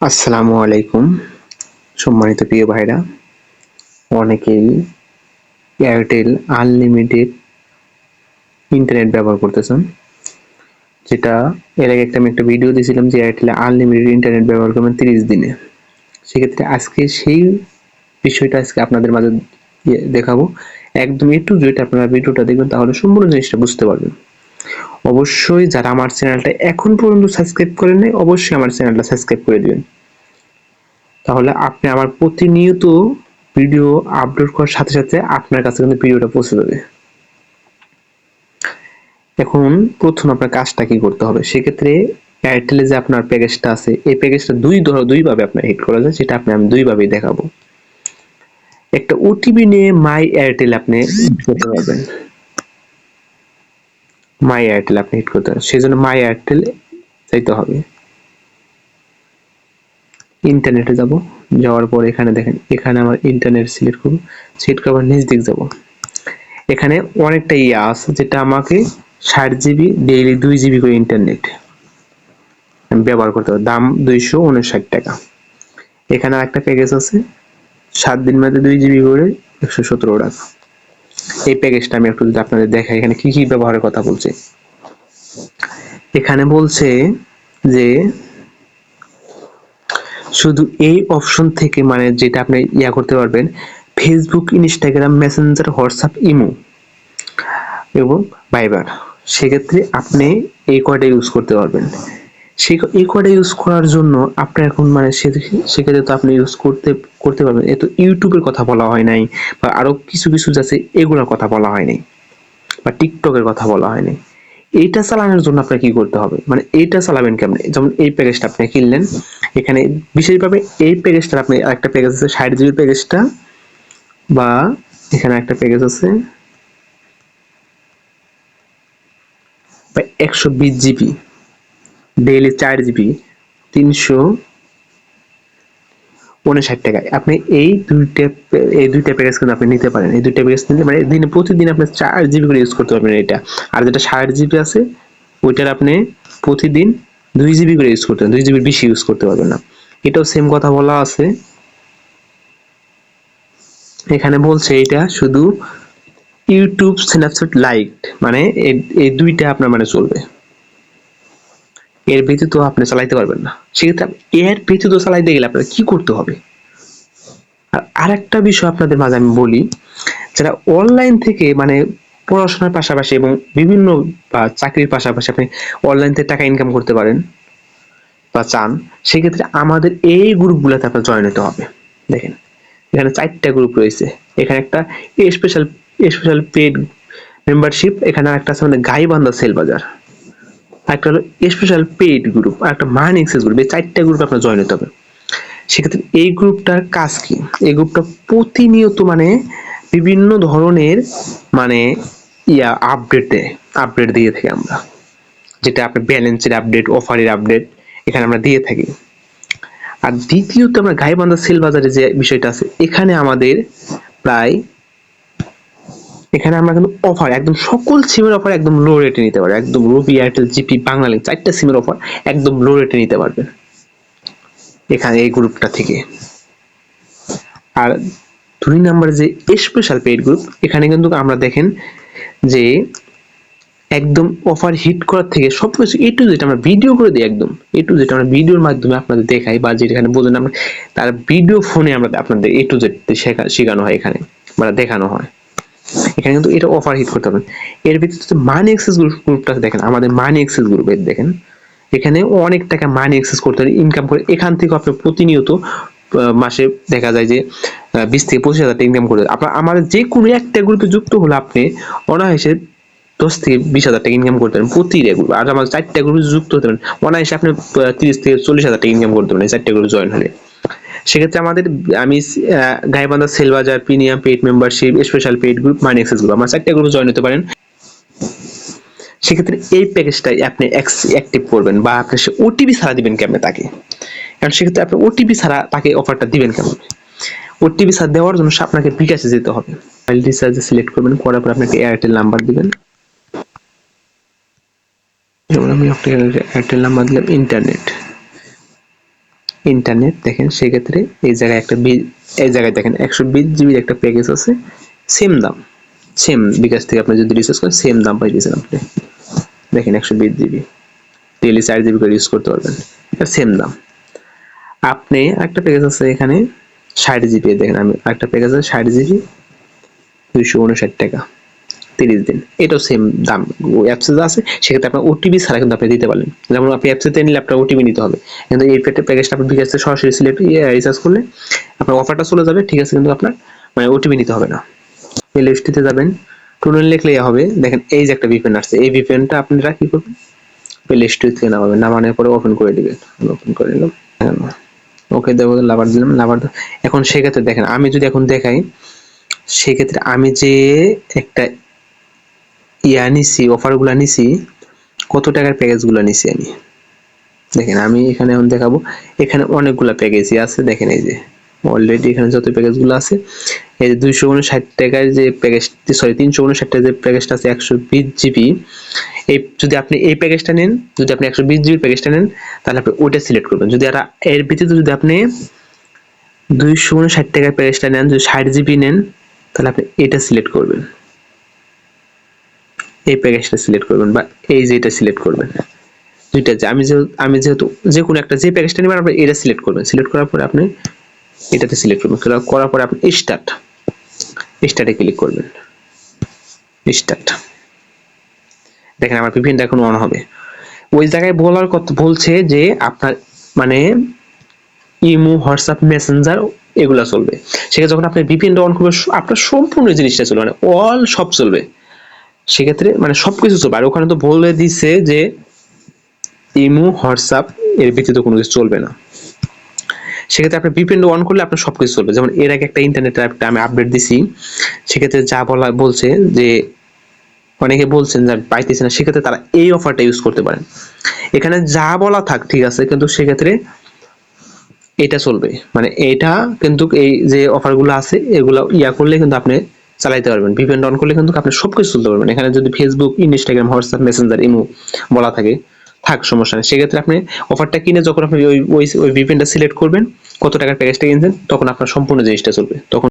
আসসালামু আলাইকুম, সম্মানিত প্রিয় ভাইরা। অনেকেই এয়ারটেল আনলিমিটেড ইন্টারনেট ব্যবহার করতেছেন। যেটা এর আগে একটা আমি একটা ভিডিও দিয়েছিলাম যে এয়ারটেলে আনলিমিটেড ইন্টারনেট ব্যবহার করবেন তিরিশ দিনে। সেক্ষেত্রে আজকে সেই বিষয়টা আজকে আপনাদের মাঝে ইয়ে দেখাবো। একদম একটু যেটা আপনারা ভিডিওটা দেখবেন, তাহলে সম্পূর্ণ জিনিসটা বুঝতে পারবেন। অবশ্যই যারা আমার চ্যানেলটা এখন পর্যন্ত সাবস্ক্রাইব করেন নাই, অবশ্যই আমার চ্যানেলটা সাবস্ক্রাইব করে দিবেন। তাহলে আপনি আমার প্রতিনিয়ত ভিডিও আপলোড করার সাথে সাথে আপনার কাছে কিন্তু ভিডিওটা পৌঁছে যাবে। এখন প্রথম আপনার কাজটা কি করতে হবে? সেক্ষেত্রে এয়ারটেলে যে আপনার প্যাকেজটা আছে, এই প্যাকেজটা দুই ধর, দুইভাবে আপনার হিট করা যায়, সেটা আপনি আমি দুইভাবেই দেখাবো। একটা ওটিপি নিয়ে মাই এয়ারটেল আপনি করতে পারবেন মাই এয়ারটেল আপনি হিট করতে সেই জন্য মাই এয়ারটেল চাইতে হবে। ইন্টারনেটে যাব। যাওয়ার পর এখানে দেখেন, এখানে আমার ইন্টারনেট সিলেক্ট করব। সিলেক্ট করার নিচ দিক যাব। এখানে অনেকটা ইয়া আছে, যেটা আমাকে ষাট জিবি ডেইলি দুই জিবি করে ইন্টারনেট ব্যবহার করতে হবে দাম দুইশো উনষাট টাকা। এখানে একটা প্যাকেজ আছে, সাত দিন মধ্যে দুই জিবি করে একশো সতেরো টাকা। এই প্যাকেজটা আমি একটু যদি আপনাদের দেখাই, এখানে কি কি ব্যবহারের কথা বলছে? এখানে বলছে যে শুধু এই অপশন থেকে মানে যেটা আপনি ইয়া করতে পারবেন Facebook Instagram Messenger WhatsApp imo এবং ভাইবার সেক্ষেত্রে আপনি এই কয়টা ইউজ করতে পারবেন? সে এই ইউজ করার জন্য আপনার এখন মানে সেক্ষেত্রে তো আপনি ইউজ করতে করতে পারবেন। এ তো ইউটিউবের কথা বলা হয় নাই, বা আরও কিছু কিছু আছে এগুলোর কথা বলা হয় নাই, বা টিকটকের কথা বলা হয় নাই। এইটা চালানোর জন্য আপনার কি করতে হবে? মানে এইটা চালাবেন কেমন? যেমন এই প্যাকেজটা আপনি কিনলেন, এখানে বিশেষভাবে এই প্যাকেজটা আপনি একটা প্যাকেজ আছে, ষাট জিবি প্যাকেজটা বা এখানে একটা প্যাকেজ আছে একশো বিশ জিবি ডেইলি চার জিবি তিনশো উনষাট টাকায়। আপনি এই দুইটা এই দুইটা প্যাকেজ কিন্তু আপনি নিতে পারেন। এই দুইটা প্যাকেজ নিলে মানে দিনে, প্রতিদিন আপনি চার জিবি করে ইউজ করতে পারবেন এটা। আর যেটা ষাট জিবি আছে, ওইটার আপনি প্রতিদিন দুই জিবি করে ইউজ করতে দুই জিবির বেশি ইউজ করতে পারবেন না। এটাও সেম কথা বলা আছে। এখানে বলছে এটা শুধু ইউটিউব স্ন্যাপচ্যাট লাইট মানে এই দুইটা আপনার মানে চলবে। এর ব্যতীত আপনি চালাইতে পারবেন না। সেক্ষেত্রে এর ব্যতীত চালাইতে গেলে আপনার কি করতে হবে? আর আরেকটা বিষয় আপনাদের মাঝে আমি বলি, যারা অনলাইন থেকে মানে পড়াশোনার পাশাপাশি এবং বিভিন্ন চাকরির পাশাপাশি আপনি অনলাইন থেকে টাকা ইনকাম করতে পারেন বা চান, সেক্ষেত্রে আমাদের এই গ্রুপগুলোতে আপনার জয়েন হতে হবে। দেখেন, এখানে চারটা গ্রুপ রয়েছে। এখানে একটা স্পেশাল স্পেশাল পেড মেম্বারশিপ এখানে একটা আছে আমাদের গাইবান্ধা সেল বাজার একটা হলো স্পেশাল পেইড গ্রুপ আর একটা মান এক্সেস গ্রুপ এই চারটা গ্রুপে আপনার জয়েন হতে হবে। সেক্ষেত্রে এই গ্রুপটার কাজ কি? এই গ্রুপটা প্রতিনিয়ত মানে বিভিন্ন ধরনের মানে ইয়া আপডেট দেয় আপডেট দিয়ে থাকি আমরা। যেটা আপনার ব্যালেন্সের আপডেট অফারের আপডেট এখানে আমরা দিয়ে থাকি। আর দ্বিতীয়ত আমরা গাইবান্ধা সেল বাজারে যে বিষয়টা আছে, এখানে আমাদের প্রায় এখানে আমরা কিন্তু অফার একদম সকল সিমের অফার একদম লো রেটে নিতে পারবেন একদম রবি এয়ারটেল জিপি বাংলালিংক চারটা সিমের অফার একদম লো রেটে নিতে পারবেন এখানে এই গ্রুপটা থেকে। আর দুই নাম্বার যে স্পেশাল পেড গ্রুপ এখানে কিন্তু আমরা দেখেন যে একদম অফার হিট করার থেকে সবকিছু এ টু জেড আমরা ভিডিও করে দিই একদম। এ টু জেড আমরা ভিডিওর মাধ্যমে আপনাদের দেখাই বা যেখানে বোঝেন আমরা, তার ভিডিও ফোনে আমরা আপনাদের এ টু জেড শেখানো হয় এখানে বা দেখানো হয়। এখানে কিন্তু এটা অফার হিট করতে হবে। এর ভিতরে মানি এক্সেস গ্রুপটা দেখেন, আমাদের মানি এক্সেস গ্রুপ দেখেন। এখানে অনেক টাকা মানি এক্সেস করতে হবে ইনকাম করে, এখান থেকে আপনি প্রতিনিয়ত মাসে দেখা যায় যে বিশ থেকে পঁচিশ হাজার টাকা ইনকাম করে আপনার, আমাদের যে কোনো একটা গ্রুপে যুক্ত হলে আপনি অনায়াসে দশ থেকে বিশ হাজার টাকা ইনকাম করতে পারেন প্রতি গ্রুপ আর আমার চারটা গ্রুপে যুক্ত হতে পারেন। অনায়াসে আপনি তিরিশ থেকে চল্লিশ হাজার টাকা ইনকাম করতে পারেন চারটা গ্রুপে জয়েন হলে। সেক্ষেত্রে আমাদের, আমি Gaibandha sell Bazar premium paid membership special paid group money access group আমার চারটা গ্রুপ জয়েন হতে পারেন। সেক্ষেত্রে এই প্যাকেজটাই আপনি অ্যাক্টিভ করবেন বা আপনি সে ওটিপি ছাড়া দিবেন কেমন তাকে? কারণ সেক্ষেত্রে আপনি ওটিপি ছাড়া তাকে অফারটা দিবেন কেমন? ওটিপি ছাড়া দেওয়ার জন্য আপনাকে বিকাশে যেতে হবে। মোবাইল রিচার্জে সিলেক্ট করবেন, করার পর আপনাকে এয়ারটেল নাম্বার দিবেন। যেমন আমি আপনাকে এয়ারটেল নাম্বার দিলাম ইন্টারনেট ইন্টারনেট দেখেন, সেক্ষেত্রে এই জায়গায় একটা এই জায়গায় দেখেন, একশো বিশ জিবির একটা প্যাকেজ আছে সেম দাম সেম বিকাশ থেকে আপনি যদি রিচার্জ করেন সেম দাম পাইতেছেন আপনি। দেখেন একশো বিশ জিবি ডেলি চার জিবি করে ইউজ করতে পারবেন সেম দাম। আপনি একটা প্যাকেজ আছে এখানে ষাট জিবি দেখেন আমি একটা প্যাকেজ আছে ষাট জিবি দুইশো উনষাট টাকা। তিরিশ দিন। এটাও সেম দাম। অ্যাপসে যা আছে, সেক্ষেত্রে আপনার ওটিপি ছাড়া কিন্তু আপনি দিতে পারেন যেমন আপনি অ্যাপসেতে নিলে আপনার ওটিপি নিতে হবে। কিন্তু এই প্যাকেজটা আপনি বিকাশ সরাসরি সিলেক্ট রিচার্জ করলে আপনার অফারটা চলে যাবে, ঠিক আছে, কিন্তু আপনার মানে ওটিপি নিতে হবে না। লিস্টিতে যাবেন, টুনেল লিখলেই হবে, দেখেন এই যে একটা ভিপিএন আসছে, এই ভিপিএনটা আপনারা কি করবেন? প্লে লিস্ট থেকে নামাবেন নামানোর পরে ওপেন করে দিবেন। ওপেন করে নিলাম ওকে দেবো, লাভার দিলাম, লাভার এখন সেক্ষেত্রে দেখেন, আমি যদি এখন দেখাই, সেক্ষেত্রে আমি যে একটা ইয়া নিছি, অফারগুলো নিছি, কত টাকার প্যাকেজগুলো নিছি আমি? দেখেন, আমি এখানে এখন দেখাবো, এখানে অনেকগুলো প্যাকেজই আছে, দেখেন এই যে অলরেডি এখানে যত প্যাকেজগুলো আছে, এই যে দুইশো উনষাট টাকার যে প্যাকেজ সরি তিনশো উনষাট টাকার যে প্যাকেজটা আছে, একশো বিশ জিবি, এই যদি আপনি এই প্যাকেজটা নেন, যদি আপনি একশো বিশ জিবি প্যাকেজটা নেন, তাহলে আপনি ওইটা সিলেক্ট করবেন। যদি আর এর ভিত্তিতে যদি আপনি দুইশো উনষাট টাকার প্যাকেজটা নেন, যদি ষাট জিবি নেন, তাহলে আপনি এটা সিলেক্ট করবেন। এই প্যাকেজটা সিলেক্ট করবেন বা এই যে এটা সিলেক্ট করবেন। দুইটা আমি যেহেতু আমি যেহেতু যে কোনো একটা যে প্যাকেজটা নেবেন, আপনি এটা সিলেক্ট করবেন। সিলেক্ট করার পরে আপনি এটাতে সিলেক্ট করবেন। করার পরে আপনি স্টার্ট স্টার্টে ক্লিক করবেন। স্টার্ট দেখেন আমার ভিপিএনটা এখন অন হবে। ওই জায়গায় বলার কথা বলছে যে আপনার মানে ইমো, হোয়াটসঅ্যাপ, মেসেঞ্জার এগুলা চলবে। সেক্ষেত্রে যখন আপনি ভিপিএনটা অন করবে স- আপনার সম্পূর্ণ জিনিসটা চলবে। মানে অল সব চলবে। সেক্ষেত্রে মানে সবকিছু চলবে। আর ওখানে তো বলে দিছে যে ইমু, হোয়াটসঅ্যাপ এর ব্যতীত কোনো কিছু চলবে না। সেক্ষেত্রে আপনি ভিপিএন অন করলে আপনার সবকিছু চলবে। যেমন এর আগে একটা ইন্টারনেট অ্যাপটা আমি আপডেট দিছি। সেক্ষেত্রে যা বলা বলছে যে অনেকে বলছেন যে পাইতেছে না, সেক্ষেত্রে তারা এই অফারটা ইউজ করতে পারেন। এখানে যা বলা থাক ঠিক আছে, কিন্তু সেক্ষেত্রে এটা চলবে। মানে এটা কিন্তু এই যে অফারগুলো আছে, এগুলো ইয়া করলে কিন্তু আপনি চালাইতে পারবেন। ভিপিএন অন করলে কিন্তু আপনি সবকিছু চলতে পারবেন। এখানে যদি Facebook Instagram WhatsApp Messenger imo বলা থাকে, থাক, সমস্যা নেই। সেক্ষেত্রে আপনি অফারটা কিনে যখন আপনি ওই ওই ওই ভিপিএনটা সিলেক্ট করবেন, কত টাকার প্যাকেজটা কিনছেন, তখন আপনার সম্পূর্ণ জিনিসটা চলবে। তখন